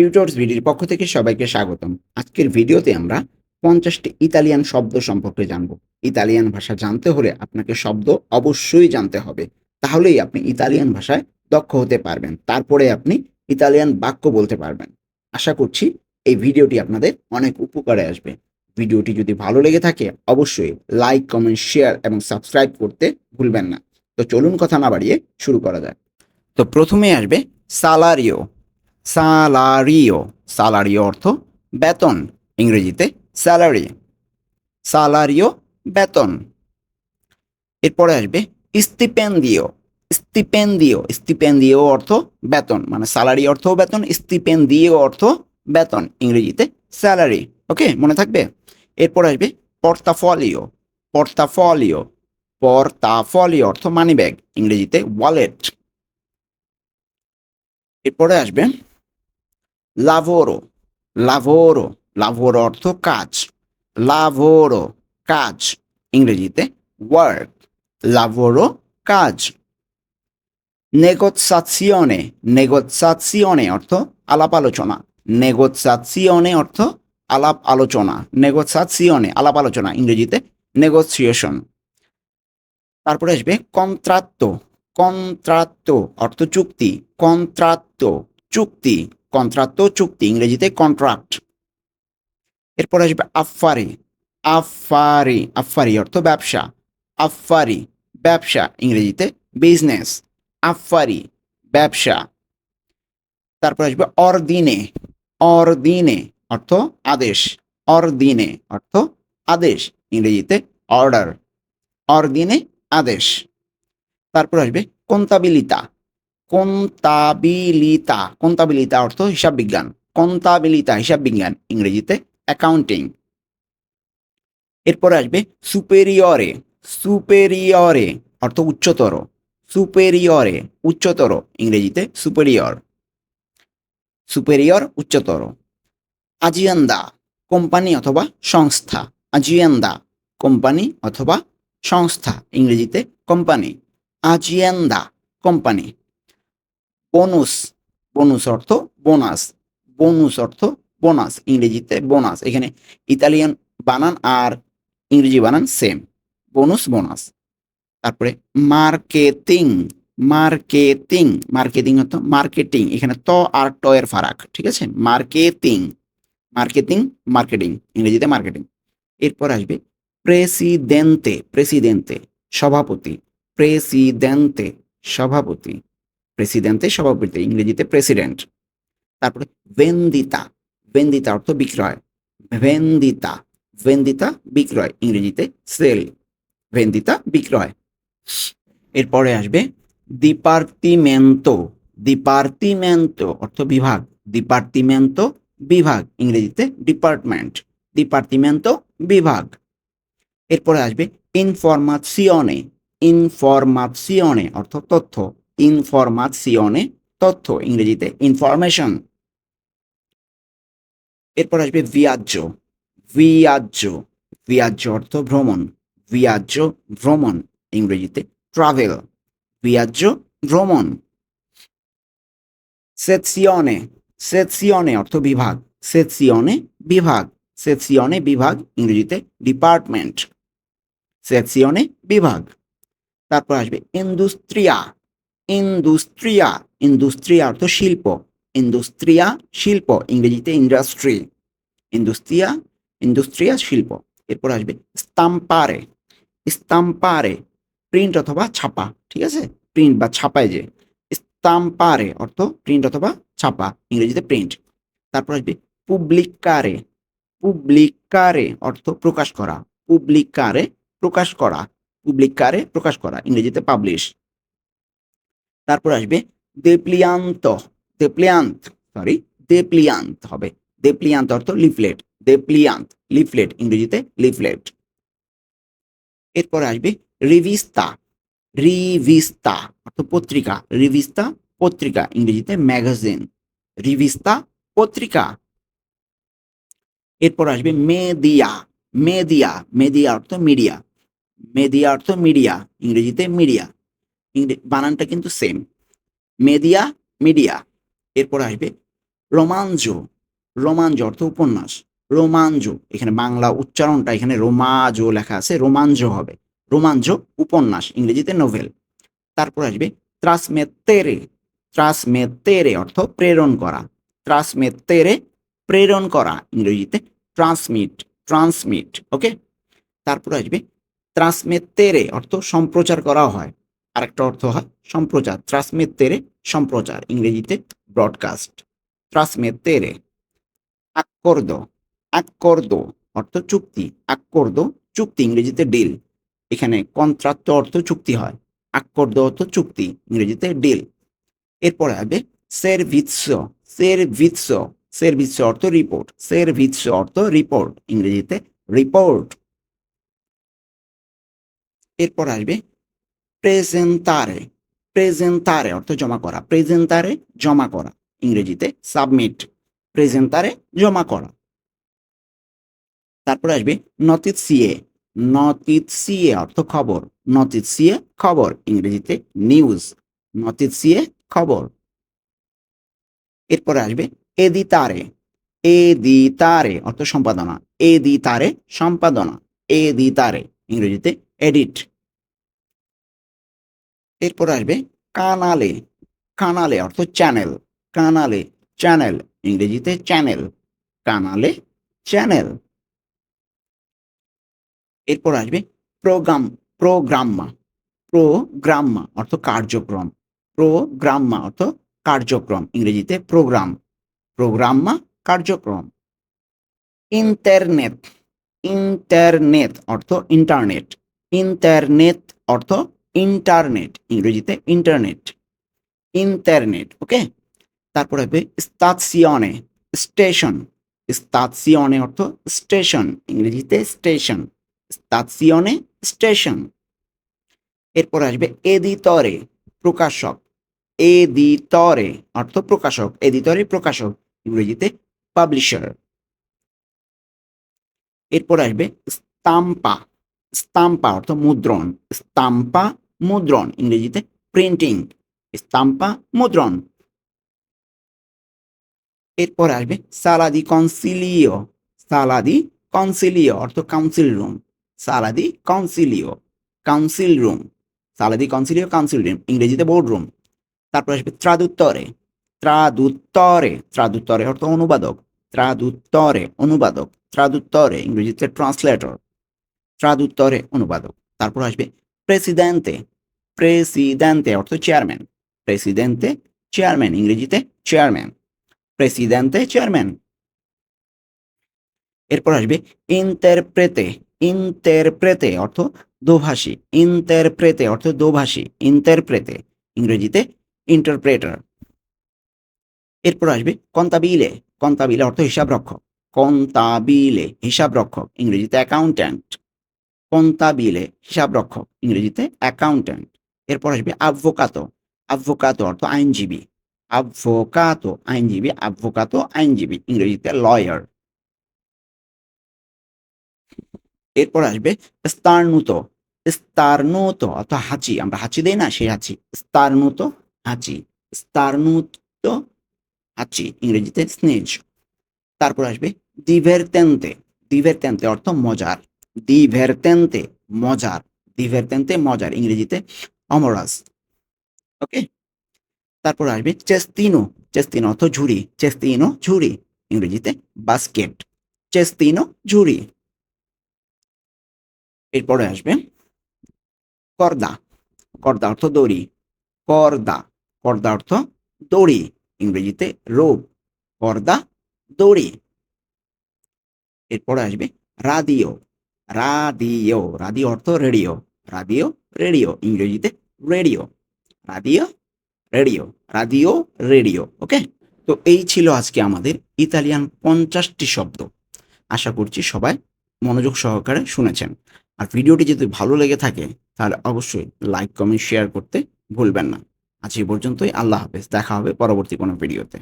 Tutors ভিডিওর পক্ষ থেকে সবাইকে স্বাগতম। আজকের ভিডিওতে আমরা পঞ্চাশটি ইতালিয়ান শব্দ সম্পর্কে জানব। ইতালিয়ান ভাষা জানতে হলে আপনাকে শব্দ অবশ্যই জানতে হবে। তাহলেই আপনি ইতালিয়ান ভাষায় দক্ষ হতে পারবেন। তারপরে আপনি ইতালিয়ান বাক্য বলতে পারবেন। আশা করছি এই ভিডিওটি আপনাদের অনেক উপকারে আসবে। ভিডিওটি যদি ভালো লেগে থাকে, অবশ্যই লাইক, কমেন্ট, শেয়ার এবং সাবস্ক্রাইব করতে ভুলবেন না। তো চলুন কথা না বাড়িয়ে শুরু করা যাক। তো প্রথমে আসবে সালারিও। সালারিও। সালারিও অর্থ বেতন, ইংরেজিতে স্যালারি। সালারিও বেতন। এরপরে আসবে স্টিপেন্দিও। স্টিপেন্দিও স্টিপেন্দিও অর্থ বেতন মানে স্যালারি অর্থ বেতন, স্টিপেন্দিও অর্থ বেতন, ইংরেজিতে স্যালারি। ওকে, মনে থাকবে? এরপর আসবে পর্তাফলিও। পর্তাফলিও পর্তাফলিও অর্থ মানি ব্যাগ ইংরেজিতে ওয়ালেট। এরপরে আসবে লাভোরো লাভোরো লাভোরো অর্থ কাজ. লাভোরো কাজ. ইংরেজিতে ওয়ার্ক লাভোরো কাজ. নেগোৎসাসিয়নে নেগোৎসাসিয়নে অর্থ আলাপ আলোচনা। নেগোৎসাসিয়নে অর্থ আলাপ আলোচনা। নেগোৎসাসিয়নে আলাপ আলোচনা, ইংরেজিতে নেগোসিয়েশন তারপরে আসবে কন্ত্রাত্ত কন্ত্রাত্ত অর্থ চুক্তি। কন্ত্রাত্ত চুক্তি। কন্ত্রাত্ত চুক্তি, ইংরেজিতে কন্ট্রাক্ট এরপর আসবে আফারি আফারি আফারি অর্থ ব্যবসা। আফারি ব্যবসা, ইংরেজিতে বিজনেস আফারি ব্যবসা। তারপর আসবে অরদিনে। অরদিনে অর্থ আদেশ। অরদিনে অর্থ আদেশ, ইংরেজিতে অর্ডার অরদিনে আদেশ। তারপর আসবে কন্তাবিলিতা। কন্তাবিলিতা কন্তাবিলিতা অর্থ হিসাব বিজ্ঞান, কন্তাবিলিতা হিসাব বিজ্ঞান, ইংরেজিতে অ্যাকাউন্টিং এরপরে আসবে সুপেরিয়রে সুপেরিয়রে অর্থ উচ্চতর সুপেরিয়রে উচ্চতর, ইংরেজিতে সুপেরিয়র সুপেরিয়র উচ্চতর। আজিয়ান্দা কোম্পানি অথবা সংস্থা। আজিয়ান্দা কোম্পানি অথবা সংস্থা, ইংরেজিতে কোম্পানি। আজিয়েন্দা কোম্পানি। বোনুস বোনুস অর্থ বোনাস বোনুস অর্থ বোনাস ইংরেজিতে বোনাস এখানে ইতালিয়ান বানান আর ইংরেজি বানান সেম বোনুস বোনাস তারপরে মার্কেটিং মার্কেটিং মার্কেটিং অর্থ মার্কেটিং এখানে ত আর ট এর ফারাক, ঠিক আছে? মার্কেটিং মার্কেটিং মার্কেটিং ইংরেজিতে মার্কেটিং এরপর আসবে প্রেসিডেন্তে প্রেসিডেন্তে সভাপতি প্রেসিডেন্তে সভাপতি প্রেসিডেন্তে সভাপতি ইংরেজিতে প্রেসিডেন্ট। তারপরে ভেন্দিতা ভেন্দিতা অর্থ বিক্রয়। ভেন্দিতা ভেন্দিতা বিক্রয় ইংরেজিতে সেল ভেন্দিতা বিক্রয় এরপরে আসবে ডিপার্টিমেন্টো ডিপার্টিমেন্টো অর্থ বিভাগ ডিপার্টিমেন্টো বিভাগ ইংরেজিতে ডিপার্টমেন্ট ডিপার্টিমেন্টো বিভাগ এরপরে আসবে ইনফরমাসিয়নে ইনফরমাসিয়নে অর্থ তথ্য। ইনফরমাসিয়নে তথ্য, ইংরেজিতে ইনফরমেশন এরপর আসবে ভিয়াজ্য ভিয়াজ্য ভিয়াজ্য অর্থ ভ্রমণ। ভিয়াজ্য ভ্রমণ, ইংরেজিতে ট্রাভেল ভিয়াজ্য ভ্রমণ। সেৎসিয়নে সেৎসিয়নে অর্থ বিভাগ। সেৎসিয়নে বিভাগ। সেৎসিয়নে বিভাগ, ইংরেজিতে ডিপার্টমেন্ট সেকশনে বিভাগ। তারপর আসবে ইন্ডুস্ট্রিয়া ইন্ডুস্ট্রিয়া ইন্ডুস্ট্রিয়া অর্থ শিল্প ইন্ডুস্ট্রিয়া শিল্প, ইংরেজিতে ইন্ডাস্ট্রি ইন্ডুস্ট্রিয়া ইন্ডুস্ট্রিয়া শিল্প, এরপর আসবে স্তাম্পারে স্তাম্পারে প্রিন্ট অথবা ছাপা, ঠিক আছে? প্রিন্ট বা ছাপায় যে স্তাম্পারে অর্থ প্রিন্ট অথবা ছাপা, ইংরেজিতে প্রিন্ট তারপর আসবে পুবলিকারে পুবলিকারে অর্থ প্রকাশ করা পুবলিকারে প্রকাশ করা পুবলিকারে প্রকাশ করা, ইংরেজিতে পাবলিশ তারপর আসবে দেপ্লিয়ান্ত দেপ্লিয়ান্ত সরি দেপ্লিয়ান্ত হবে। দেপ্লিয়ান্ত অর্থ লিফলেট, দেপ্লিয়ান্ত, লিফলেট, ইংরেজিতে লিফলেট। এরপর আসবে রিভিস্তা রিভিস্তা অর্থ পত্রিকা, রিভিস্তা পত্রিকা, ইংরেজিতে ম্যাগাজিন, রিভিস্তা পত্রিকা। এরপর আসবে মেদিয়া মেদিয়া মেদিয়া অর্থ মিডিয়া, মেদিয়া অর্থ মিডিয়া, ইংরেজিতে মিডিয়া। বানানটা কিন্তু সেম মেদিয়া, মিডিয়া। এরপর আসবে রোমাঞ্জো রোমাঞ্জ অর্থ উপন্যাস। রোমাঞ্জো এখানে বাংলা উচ্চারণটা, এখানে রোমাজো লেখা আছে রোমাঞ্জ হবে। রোমাঞ্জ উপন্যাস, ইংরেজিতে নোভেল তারপর আসবে ত্রাসমেত্তেরে। ত্রাসমেত্তেরে অর্থ প্রেরণ করা। ত্রাসমেত্তেরে প্রেরণ করা, ইংরেজিতে ট্রান্সমিট ট্রান্সমিট ওকে তারপর আসবে ট্রান্সমেত্তেরে অর্থ সম্প্রচার করা হয়। আরেকটা অর্থ হয় সম্প্রচার ট্রান্সমেত্তেরে সম্প্রচার, ইংরেজিতে ব্রডকাস্ট ট্রান্সমেত্তেরে আক্কর্দ আকর্দ অর্থ চুক্তি আকর্দ চুক্তি, ইংরেজিতে ডিল এখানে কন্ট্রাক্ট অর্থ চুক্তি হয় আকর্দ অর্থ চুক্তি, ইংরেজিতে ডিল এরপরে হবে সেরভিৎস সেরভিৎস সেরভিৎস অর্থ রিপোর্ট সেরভিৎস অর্থ রিপোর্ট ইংরেজিতে রিপোর্ট এরপর আসবে প্রেজেন্টারে প্রেজেন্টারে অর্থ জমা করা প্রেজেন্টারে জমা করা, ইংরেজিতে সাবমিট প্রেজেন্টারে জমা করা। তারপরে আসবে নতিত সিএ নতিত সিএ অর্থ খবর নতিত সিএ খবর, ইংরেজিতে নিউজ নতিত সিএ খবর। এরপরে আসবে এদিতারে এদিতারে অর্থ সম্পাদনা এদিতারে সম্পাদনা এদিতারে ইংরেজিতে এডিট এরপর আসবে কানালে। কানালে অর্থ চ্যানেল কানালে চ্যানেল ইংরেজিতে চ্যানেল কানালে চ্যানেল এরপর আসবে প্রোগ্রাম প্রোগ্রাম্মা প্রোগ্রাম্মা অর্থ কার্যক্রম প্রোগ্রাম্মা অর্থ কার্যক্রম, ইংরেজিতে প্রোগ্রাম প্রোগ্রাম্মা কার্যক্রম। ইন্টারনেট ইন্টারনেট অর্থ ইন্টারনেট ইন্টারনেট অর্থ ইন্টারনেট, ইংরেজিতে ইন্টারনেট ইন্টারনেট, ওকে? তারপর হবে স্তাৎসিয়নে, স্টেশন। স্তাৎসিয়নে অর্থ স্টেশন, ইংরেজিতে স্টেশন। স্তাৎসিয়নে স্টেশন। এরপর আসবে এদিতরে, প্রকাশক। এদিতরে অর্থ প্রকাশক, এদিতরে প্রকাশক, ইংরেজিতে পাবলিশার। এরপর আসবে স্তাম্পা। স্তাম্পা অর্থ মুদ্রণ স্তাম্পা মুদ্রণ, ইংরেজিতে প্রিন্টিং স্তাম্পা মুদ্রণ। এরপর আসবে সালাদি কনসিলিও সালাদি কনসিলিও, অর্থ কাউন্সিল রুম সালাদি কাউন্সিলিও কাউন্সিল রুম সালাদি কনসিলিও কাউন্সিল রুম ইংরেজিতে বোর্ড রুম তারপর আসবে ত্রাদুত্তরে ত্রাদুত্তরে ত্রাদুত্তরে অর্থ অনুবাদক, ত্রাদুত্তরে অনুবাদক, ত্রাদুত্তরে, ইংরেজিতে ট্রান্সলেটর ট্রাদুত্তরে অনুবাদক। তারপর আসবে প্রেসিডেন্তে। প্রেসিডেন্তে অর্থ চেয়ারম্যান। প্রেসিডেন্তে চেয়ারম্যান, ইংরেজিতে চেয়ারম্যান। প্রেসিডেন্তে চেয়ারম্যান। এরপর আসবে ইন্টারপ্রেতে। ইন্টারপ্রেতে অর্থ দোভাষী। ইন্টারপ্রেতে অর্থ দোভাষী। ইন্টারপ্রেতে, ইংরেজিতে ইন্টারপ্রেটার। এরপর আসবে কন্তাবিলে। কন্তাবিলে অর্থ হিসাব রক্ষক কন্তাবিলে হিসাব রক্ষক ইংরেজিতে অ্যাকাউন্ট্যান্ট। কন্তাবিলে হিসাব রক্ষক ইংরেজিতে অ্যাকাউন্ট্যান্ট এরপর আসবে আভোকাতো আভোকাতো অর্থ আইনজীবী আভোকাতো আইনজীবী আভোকাতো আইনজীবী, ইংরেজিতে লয়ার এরপর আসবে স্তারনুত স্তারনুত অর্থাৎ হাঁচি, আমরা হাঁচি দেই না, সেই হাঁচি, স্তারনুত হাঁচি স্তারনুত হাঁচি, ইংরেজিতে স্নেজ তারপর আসবে দিভেরতেন্তে দিভেরতেন্তে অর্থ মজার দিভেরতেন্তে মজার দিভেরতেন্তে মজার ইংরেজিতে অমরাস। ওকে? তারপর আসবে চেস্তিনো। চেস্তিনো অর্থ ঝুড়ি। চেস্তিনো ঝুড়ি। ইংরেজিতে বাস্কেট চেস্তিনো ঝুড়ি। এরপরে আসবে করদা। করদা অর্থ দড়ি। করদা। করদা অর্থ দড়ি। ইংরেজিতে রোপ করদা দড়ি। এরপরে আসবে রাদিও রাদিও রাদিও অর্থ রেডিও রাদিও রেডিও ইংরেজিতে রেডিও রাদিও রেডিও রাদিও রেডিও ওকে তো এই ছিল আজকে আমাদের ইতালিয়ান পঞ্চাশটি শব্দ। আশা করছি সবাই মনোযোগ সহকারে শুনেছেন। আর ভিডিওটি যদি ভালো লেগে থাকে, তাহলে অবশ্যই লাইক কমেন্ট শেয়ার করতে ভুলবেন না। আজ এই পর্যন্তই, আল্লাহ হাফেজ, দেখা হবে পরবর্তী কোনো ভিডিওতে।